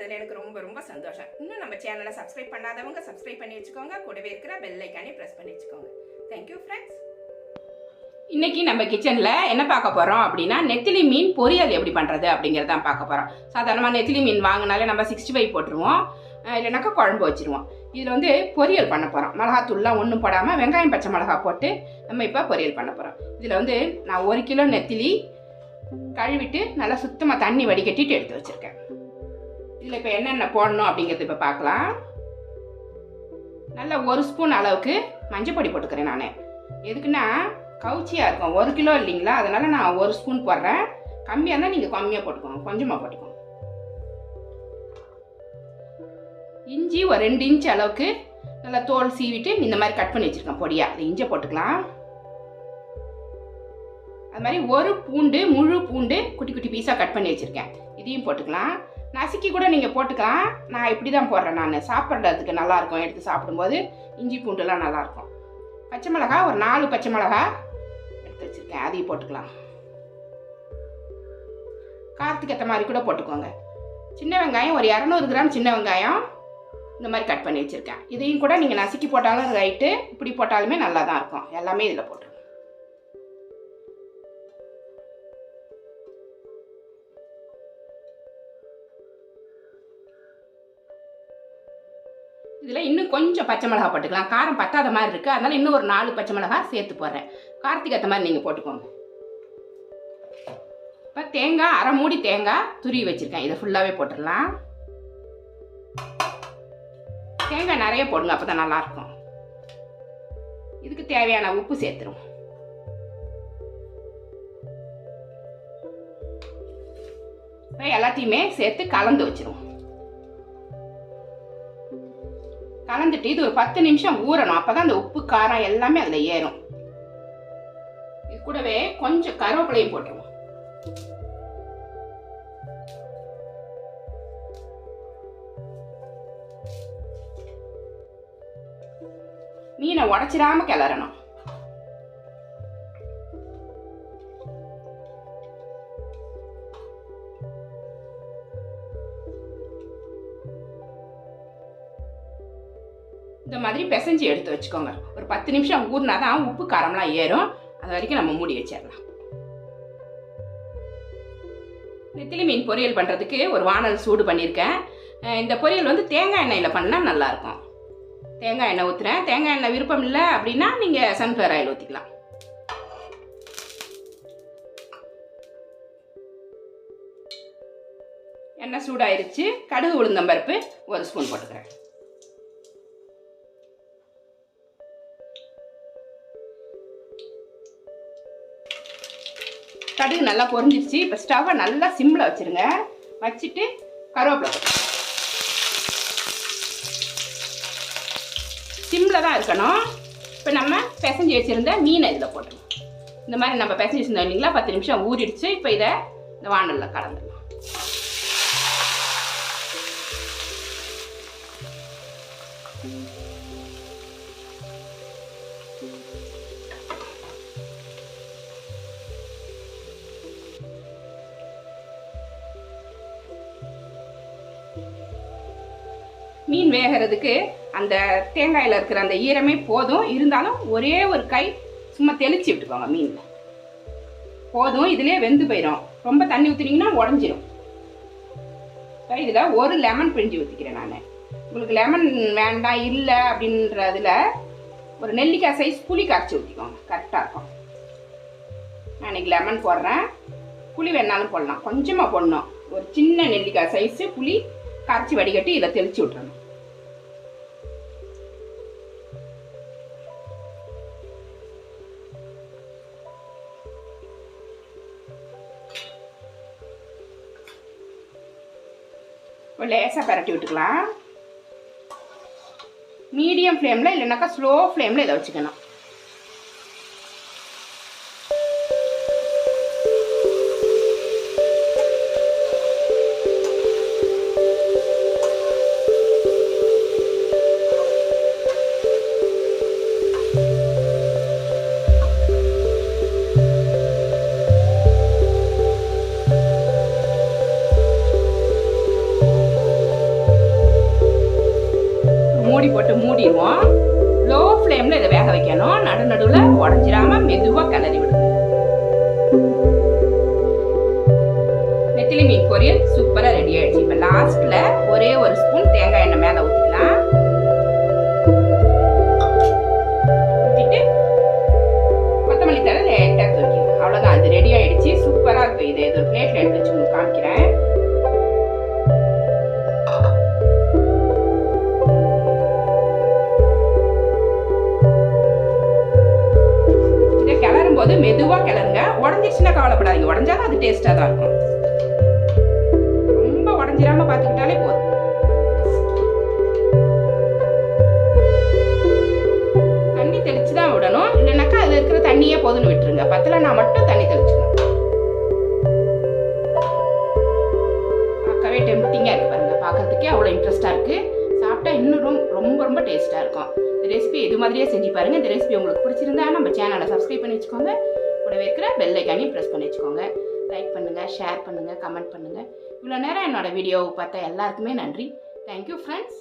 பார்த்ததுல எனக்கு ரொம்ப ரொம்ப சந்தோஷம். இன்னும் நம்ம சேனலை சப்ஸ்கிரைப் பண்ணாதவங்க சப்ஸ்கிரைப் பண்ணி வச்சுக்கோங்க. கூடவே இருக்கிற பெல் ஐக்கானே ப்ரெஸ் பண்ணி வச்சுக்கோங்க. தேங்க்யூ ஃப்ரெண்ட்ஸ் இன்றைக்கி நம்ம கிச்சனில் என்ன பார்க்க போகிறோம் அப்படின்னா நெத்திலி மீன் பொரியல் எப்படி பண்ணுறது அப்படிங்கிறதான் பார்க்க போகிறோம் சாதாரணமாக நெத்திலி மீன் வாங்கினாலே நம்ம சிக்ஸ்டி ஃபைவ் போட்டுருவோம் இல்லைனாக்கா குழம்பு வச்சுருவோம். இதில் வந்து பொரியல் பண்ண போகிறோம் மிளகாத்தூள்லாம் ஒன்றும் போடாமல் வெங்காயம் பச்சை மிளகா போட்டு நம்ம இப்போ பொரியல் பண்ண போகிறோம் இதில் வந்து நான் ஒரு கிலோ நெத்திலி கழுவிட்டு நல்லா சுத்தமாக தண்ணி வடிகட்டிட்டு எடுத்து வச்சுருக்கேன். இதில் இப்போ என்னென்ன போடணும் அப்படிங்கிறது இப்போ பார்க்கலாம். நல்லா ஒரு ஸ்பூன் அளவுக்கு மஞ்சள் பொடி போட்டுக்கிறேன் நான். எதுக்குன்னா கவுச்சியாக இருக்கும். ஒரு கிலோ இல்லைங்களா? அதனால் நான் ஒரு ஸ்பூன் போடுறேன். கம்மியாக இருந்தால் நீங்கள் கம்மியாக போட்டுக்கோங்க. கொஞ்சமாக போட்டுக்கோங்க. இஞ்சி ஒரு ரெண்டு இன்ச் அளவுக்கு நல்லா தோல் சீவிட்டு இந்த மாதிரி கட் பண்ணி வச்சுருக்கேன் பொடியாக அது இஞ்சி போட்டுக்கலாம். அது மாதிரி ஒரு பூண்டு முழு பூண்டு குட்டி குட்டி பீஸாக கட் பண்ணி வச்சுருக்கேன். இதையும் போட்டுக்கலாம். நசுக்கி கூட நீங்கள் போட்டுக்கலாம். நான் இப்படி தான் போடுறேன் நான். சாப்பிட்றதுக்கு நல்லாயிருக்கும். எடுத்து சாப்பிடும்போது இஞ்சி பூண்டுலாம் நல்லாயிருக்கும். பச்சை மிளகா ஒரு நாலு பச்சை மிளகா எடுத்து வச்சுருக்கேன். அதையும் போட்டுக்கலாம். காரத்துக்கு ஏற்ற மாதிரி கூட போட்டுக்கோங்க. சின்ன வெங்காயம் ஒரு இரநூறு கிராம் சின்ன வெங்காயம் இந்த மாதிரி கட் பண்ணி வச்சுருக்கேன். இதையும் கூட நீங்கள் நசுக்கி போட்டாலும் ரைட்டு இப்படி போட்டாலுமே நல்லா தான் இருக்கும். எல்லாமே இதில் போட்டுருங்க. இதில் இன்னும் கொஞ்சம் பச்சை மிளகா போட்டுக்கலாம். காரம் பத்தாத மாதிரி இருக்குது அதனால் இன்னும் ஒரு நாலு பச்சை மிளகா சேர்த்து போடுறேன். காரத்துக்கு ஏற்ற மாதிரி நீங்கள் போட்டுக்கோங்க. இப்போ தேங்காய் அரை மூடி தேங்காய் துருவி வச்சுருக்கேன். இதை ஃபுல்லாகவே போட்டுடலாம். தேங்காய் நிறைய போடுங்க அப்போ தான் நல்லாயிருக்கும். இதுக்கு தேவையான உப்பு சேர்த்துரும். இப்போ எல்லாத்தையுமே சேர்த்து கலந்து வச்சிருவோம். கலந்துட்டு இது ஒரு பத்து நிமிஷம் ஊறணும். அப்பதான் அந்த உப்பு காரம் எல்லாமே அதில் ஏறும். இது கூடவே கொஞ்சம் கருவேப்பிலையும் போட்டுருவோம். மீனை உடச்சிடாம கிளறணும். இந்த மாதிரி பிசைஞ்சு எடுத்து வச்சுக்கோங்க. ஒரு பத்து நிமிஷம் ஊறினா தான் உப்பு காரம்லாம் ஏறும். அது வரைக்கும் நம்ம மூடி வச்சிடலாம். நெத்திலி மீன் பொரியல் பண்ணுறதுக்கு ஒரு வானல் சூடு பண்ணியிருக்கேன். இந்த பொரியல் வந்து தேங்காய் எண்ணெயில் பண்ணால் நல்லாயிருக்கும். தேங்காய் எண்ணெய் ஊற்றுறேன் தேங்காய் எண்ணெய் விருப்பம் இல்லை அப்படின்னா நீங்கள் சன்ஃப்ளவர் ஆயில் ஊற்றிக்கலாம் எண்ணெய் சூடாயிருச்சு. கடுகு உளுந்தம்பருப்பு ஒரு ஸ்பூன் போட்டுக்கிறேன். கடுகு நல்லா பொரிஞ்சிருச்சு. இப்போ ஸ்டவ்வை நல்லா சிம்மில் வச்சுருங்க. வச்சுட்டு கருவேப்பிலை சிம்மில் தான் இருக்கணும். இப்போ நம்ம பிசைஞ்சு வச்சுருந்த மீனை இதில் போட்டுருவோம். இந்த மாதிரி நம்ம பிசைஞ்சு வச்சுருந்தோம் இல்லைங்களா? பத்து நிமிஷம் ஊறிடுச்சு. இப்போ இதை இந்த வானலில் கலந்துடும் மீன் வேகிறதுக்கு அந்த தேங்காயில் இருக்கிற அந்த ஈரமே போதும். இருந்தாலும் ஒரே ஒரு கை சும்மா தெளிச்சு விட்டுக்கோங்க மீனில் போதும் இதுலேயே வெந்து போயிடும் ரொம்ப தண்ணி ஊற்றுனீங்கன்னா உடஞ்சிரும். இப்போ இதில் ஒரு லெமன் பிழிஞ்சு ஊற்றிக்கிறேன் நான். உங்களுக்கு லெமன் வேண்டாம் இல்லை அப்படின்றதுல ஒரு நெல்லிக்காய் சைஸ் புளி கரைச்சி ஊற்றிக்கோங்க கரெக்டாக இருக்கும். நான் இன்னைக்கு லெமன் போடுறேன். புளி வேணாலும் போடலாம். கொஞ்சமாக போடணும். ஒரு சின்ன நெல்லிக்காய் சைஸு புளி கரைச்சி வடிகட்டி இதில் தெளித்து விட்டுறணும். ஒரு லேசாக பரட்டி விட்டுக்கலாம். மீடியம் ஃப்ளேமில் இல்லைனாக்கா ஸ்லோ ஃப்ளேமில் இதை வச்சுக்கணும். போட்டு மூடிடுவோம். லோ ஃப்ளேமில் இதை வேக வைக்கணும். நடு நடுவில் உடஞ்சிராம மெதுவாக கிளறி விடுங்க. நெத்திலி மீன் பொரியல் சூப்பராக ரெடி ஆகிடுச்சு இப்போ லாஸ்ட்டில் ஒரே ஒரு ஸ்பூன் தேங்காய் எண்ணெய் மேலே ஊற்றிக்கலாம் ரொம்ப பார்த்துக்கிட்டாலே போதும். தண்ணி தெளித்து தான் விடணும். இல்லைனாக்கா அதில் இருக்கிற தண்ணியே போதும்னு விட்டுருங்க. நான் மட்டும் தண்ணி தெளிச்சுக்கணும். பார்க்கவே டெம்டிங்காக இருக்கு பாருங்க. பார்க்குறதுக்கே அவ்வளோ இன்ட்ரெஸ்ட்டாக இருக்கு. சாப்பிட்டா இன்னும் ரொம்ப ரொம்ப ரொம்ப டேஸ்ட்டாக இருக்கும். இந்த ரெசிபி இது மாதிரியே செஞ்சு பாருங்க. இந்த ரெசிபி உங்களுக்கு பிடிச்சிருந்தா நம்ம சேனலை சப்ஸ்கிரைப் பண்ணி வச்சுக்கோங்க. கூடவே இருக்கிற பெல் ஐக்கானையும் ப்ரெஸ் பண்ணி வச்சுக்கோங்க. லைக் பண்ணுங்கள் ஷேர் பண்ணுங்கள் கமெண்ட் பண்ணுங்கள் இவ்வளோ நேரம் என்னோட வீடியோவை பார்த்தா எல்லாருக்குமே நன்றி. Thank you friends